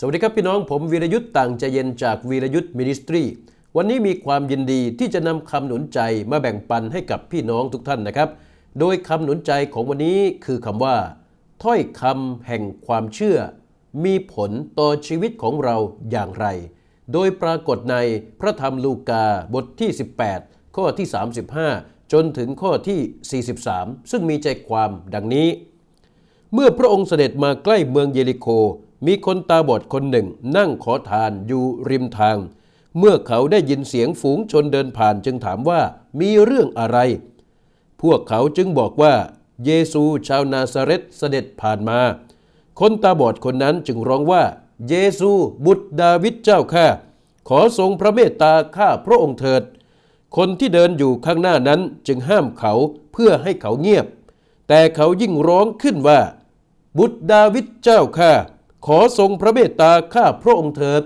สวัสดีครับพี่น้องผมวีรยุทธ์ต่างใจเย็นจากวีรยุทธ์มินิสทรีวันนี้มีความยินดีที่จะนำคำหนุนใจมาแบ่งปันให้กับพี่น้องทุกท่านนะครับ โดยคำหนุนใจของวันนี้คือคำว่า ถ้อยคำแห่งความเชื่อ มีผลต่อชีวิตของเราอย่างไร โดยปรากฏในพระธรรมลูกาบทที่ 18 ข้อที่ 35 จนถึงข้อที่ 43 ซึ่งมีใจความดังนี้ เมื่อพระองค์เสด็จมาใกล้เมืองเยริโค มีคนตาบอดคนหนึ่งนั่งขอทานอยู่ริมทาง เมื่อเขาได้ยินเสียงฝูงชนเดินผ่านจึงถามว่ามีเรื่องอะไร พวกเขาจึงบอกว่า เยซูชาวนาซาเรตเสด็จผ่านมา คนตาบอดคนนั้นจึงร้องว่า เยซูบุตรดาวิดเจ้าข้าขอทรงพระเมตตาข้าพระองค์เถิด คนที่เดินอยู่ข้างหน้านั้นจึงห้ามเขาเพื่อให้เขาเงียบ แต่เขายิ่งร้องขึ้นว่า บุตรดาวิดเจ้าข้า ขอทรงพระเมตตาข้าพระองค์เถิด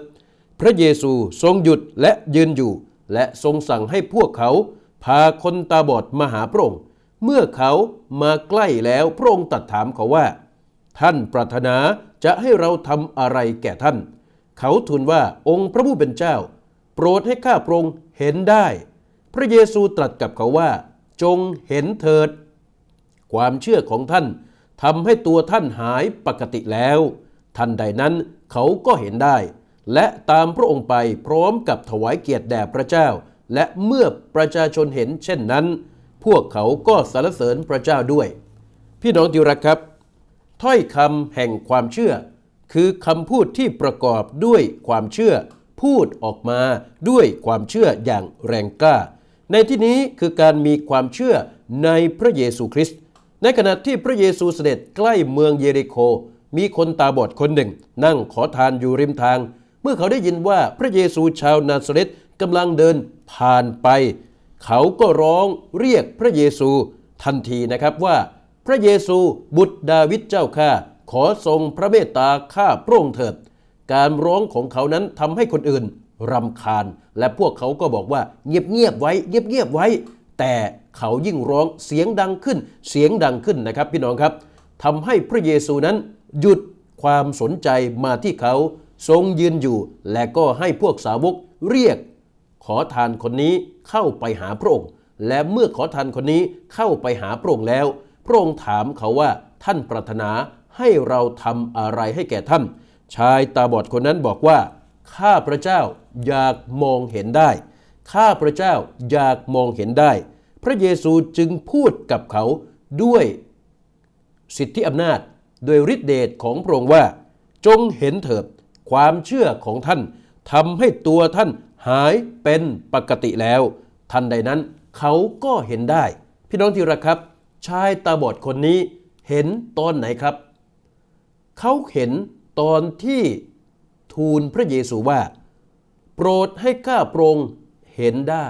พระเยซูทรงหยุดและยืนอยู่ และทรงสั่งให้พวกเขา พาคนตาบอดมาหาพระองค์ เมื่อเขามาใกล้แล้วพระองค์ตรัสถามเขาว่า ท่านปรารถนาจะให้เราทำอะไรแก่ท่าน เขาทูลว่าองค์พระผู้เป็นเจ้า โปรดให้ข้าพระองค์เห็นได้ พระเยซูตรัสกับเขาว่า จงเห็นเถิด ความเชื่อของท่านทำให้ตัวท่านหายปกติแล้ว ทันใดนั้นเขาก็เห็นได้ และตามพระองค์ไปพร้อมกับถวายเกียรติแด่พระเจ้า และเมื่อประชาชนเห็นเช่นนั้น พวกเขาก็สรรเสริญพระเจ้าด้วย พี่น้องที่รักครับ ถ้อยคำแห่งความเชื่อ คือคำพูดที่ประกอบด้วยความเชื่อ พูดออกมาด้วยความเชื่ออย่างแรงกล้า ในที่นี้คือการมีความเชื่อในพระเยซูคริสต์ในขณะที่พระเยซูเสด็จใกล้เมืองเยริโค มีคนตาบอดคนหนึ่ง นั่งขอทานอยู่ริมทาง เมื่อเขาได้ยินว่าพระเยซูชาวนาซาเรตกำลังเดินผ่านไป เขาก็ร้องเรียกพระเยซูทันทีนะครับว่า พระเยซูบุตรดาวิดเจ้าข้าขอทรงพระเมตตาข้าพระองค์เถิด การร้องของเขานั้นทำให้คนอื่นรำคาญ และพวกเขาก็บอกว่าเงียบๆไว้เงียบๆไว้ แต่เขายิ่งร้องเสียงดังขึ้น เสียงดังขึ้นนะครับพี่น้องครับทำให้พระเยซูนั้น หยุดความสนใจมาที่เขาทรงยืนอยู่ และก็ให้พวกสาวกเรียก ขอทานคนนี้เข้าไปหาพระองค์ และเมื่อขอทานคนนี้เข้าไปหาพระองค์แล้ว พระองค์ถามเขาว่าท่านปรารถนาให้เราทำอะไรให้แก่ท่าน ชายตาบอดคนนั้นบอกว่า ข้าพระเจ้าอยากมองเห็นได้ ข้าพระเจ้าอยากมองเห็นได้ พระเยซูจึงพูดกับเขาด้วยสิทธิอำนาจ โดยฤทธิเดชของพระองค์ว่า จงเห็นเถิดความเชื่อของท่านทำให้ตัวท่านหายเป็นปกติแล้ว ทันใดนั้นเขาก็เห็นได้ พี่น้องที่รักครับ ชายตาบอดคนนี้เห็นตอนไหนครับ เขาเห็นตอนที่ทูลพระเยซูว่า โปรดให้ข้าพระองค์เห็นได้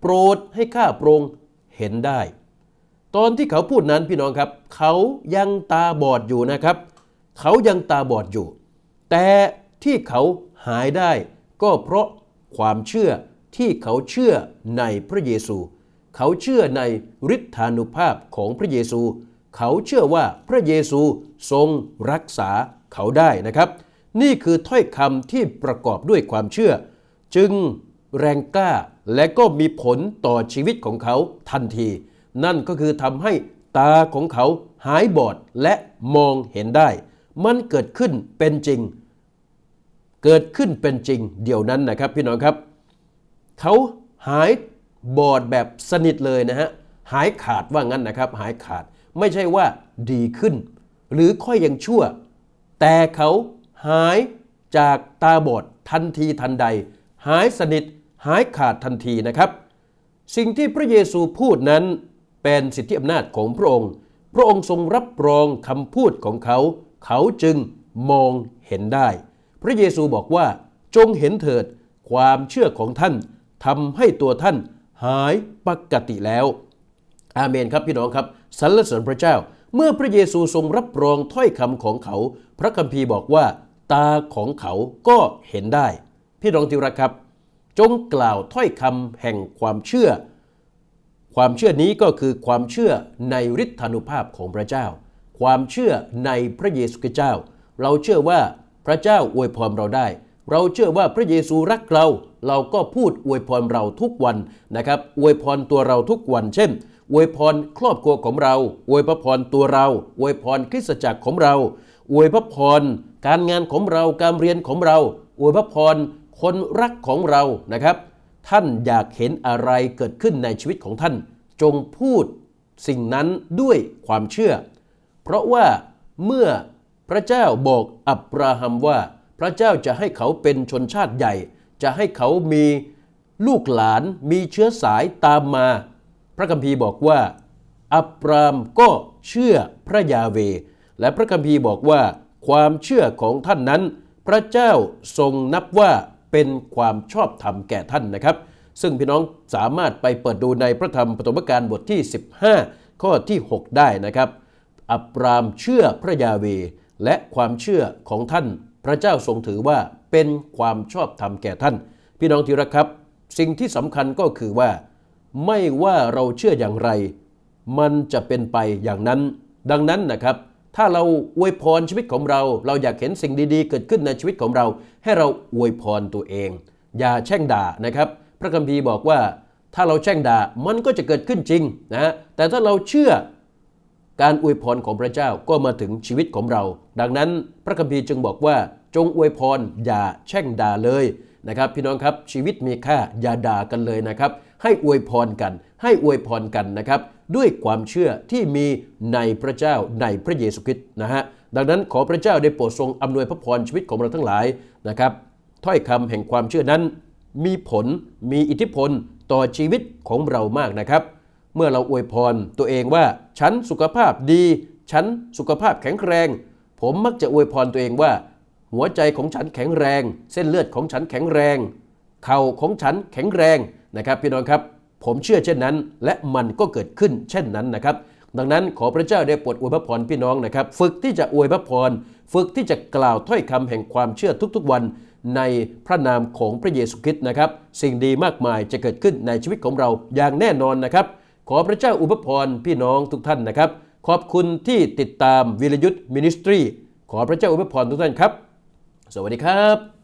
โปรดให้ข้าพระองค์เห็นได้ ตอนที่เขาพูดนั้นพี่น้องครับ เขายังตาบอดอยู่นะครับ เขายังตาบอดอยู่ แต่ที่เขาหายได้ก็เพราะความเชื่อที่เขาเชื่อในพระเยซู เขาเชื่อในฤทธานุภาพของพระเยซู เขาเชื่อว่าพระเยซูทรงรักษาเขาได้นะครับ นี่คือถ้อยคำที่ประกอบด้วยความเชื่อ จึงแรงกล้าและก็มีผลต่อชีวิตของเขาทันที นั่นก็คือทำให้ตาของเขาหายบอดและมองเห็นได้ มันเกิดขึ้นเป็นจริง เกิดขึ้นเป็นจริง เดี๋ยวนั้นนะครับพี่น้องครับ เขาหายบอดแบบสนิทเลยนะฮะหายขาดว่างั้นนะครับ หายขาดไม่ใช่ว่าดีขึ้น หรือค่อยยังชั่ว แต่เขาหายจากตาบอดทันทีทันใด หายสนิทหายขาดทันทีนะครับ สิ่งที่พระเยซูพูดนั้น เป็นสิทธิอำนาจของพระองค์ พระองค์ทรงรับรองคำพูดของเขา เขาจึงมองเห็นได้ พระเยซูบอกว่าจงเห็นเถิดความเชื่อของท่านทำให้ตัวท่านหายปกติแล้ว อาเมนครับพี่น้องครับสรรเสริญพระเจ้า เมื่อพระเยซูทรงรับรองถ้อยคำของเขา พระคัมภีร์บอกว่า ตาของเขาก็เห็นได้ พี่น้องที่รักครับ จงกล่าวถ้อยคำแห่งความเชื่อ ความเชื่อนี้ก็คือความเชื่อในฤทธานุภาพของพระเจ้า ความเชื่อในพระเยซูคริสต์เจ้า เราเชื่อว่าพระเจ้าอวยพรเราได้ เราเชื่อว่าพระเยซูรักเรา เราก็พูดอวยพรเราทุกวันนะครับ อวยพรตัวเราทุกวัน เช่น อวยพรครอบครัวของเรา อวยพรตัวเรา อวยพรคริสตจักรของเรา อวยพรการงานของเรา การเรียนของเรา อวยพรคนรักของเรา นะครับ ท่านอยากเห็นอะไรเกิดขึ้นในชีวิตของท่าน จงพูดสิ่งนั้นด้วยความเชื่อ เพราะว่าเมื่อพระเจ้าบอกอับราฮัมว่า พระเจ้าจะให้เขาเป็นชนชาติใหญ่ จะให้เขามีลูกหลานมีเชื้อสายตามมา พระคัมภีร์บอกว่า อับรามก็เชื่อพระยาเว และพระคัมภีร์บอกว่า ความเชื่อของท่านนั้น พระเจ้าทรงนับว่า เป็นความชอบธรรมแก่ท่านนะครับ ซึ่งพี่น้องสามารถไปเปิดดูในพระธรรมปฐมกาลบทที่ 15 ข้อที่ 6 ได้นะครับ อับรามเชื่อพระยาเวและความเชื่อของท่าน พระเจ้าทรงถือว่าเป็นความชอบธรรมแก่ท่าน พี่น้องที่รักครับ สิ่งที่สำคัญก็คือว่า ไม่ว่าเราเชื่ออย่างไร มันจะเป็นไปอย่างนั้น ดังนั้นนะครับ ถ้าเราอวยพรชีวิตของเรา เราอยากเห็นสิ่งดีๆ เกิดขึ้นในชีวิตของเรา ให้เราอวยพรตัวเอง อย่าแช่งด่านะครับ พระคัมภีร์บอกว่า ถ้าเราแช่งด่ามันก็จะเกิดขึ้นจริงนะแต่ถ้าเราเชื่อการอวยพรของพระเจ้าก็มาถึงชีวิตของเรา ดังนั้นพระคัมภีร์จึงบอกว่าจงอวยพรอย่าแช่งด่าเลยนะครับ พี่น้องครับชีวิตมีค่าอย่าด่ากันเลยนะครับ ให้อวยพรกัน ให้อวยพรกันนะครับ ด้วยความเชื่อที่มีในพระเจ้าในพระเยซูคริสต์นะฮะดังนั้นขอพระเจ้าได้โปรดทรงอำนวยพระพรชีวิตของเราทั้งหลายนะครับถ้อยคำแห่งความเชื่อนั้น มีผลมีอิทธิพลต่อชีวิตของเรามากนะครับ เมื่อเราอวยพรตัวเองว่า ฉันสุขภาพดี ฉันสุขภาพแข็งแรง ผมมักจะอวยพรตัวเองว่า หัวใจของฉันแข็งแรง เส้นเลือดของฉันแข็งแรง เข่าของฉันแข็งแรง นะครับพี่น้องครับ ผมเชื่อเช่นนั้น และมันก็เกิดขึ้นเช่นนั้นนะครับ ดังนั้นขอพระเจ้าได้โปรดอวยพระพรพี่น้องนะครับ ฝึกที่จะอวยพระพรฝึกที่จะกล่าวถ้อยคำแห่งความเชื่อทุกๆวันในพระนามของพระเยซูคริสต์นะครับ สิ่งดีมากมายจะเกิดขึ้นในชีวิตของเราอย่างแน่นอนนะครับ ขอพระเจ้าอุปพรพี่น้องทุกท่านนะครับ ขอบคุณที่ติดตามวิรยุทธ์มินิสทรีขอพระเจ้าอุปพรทุกท่านครับ สวัสดีครับ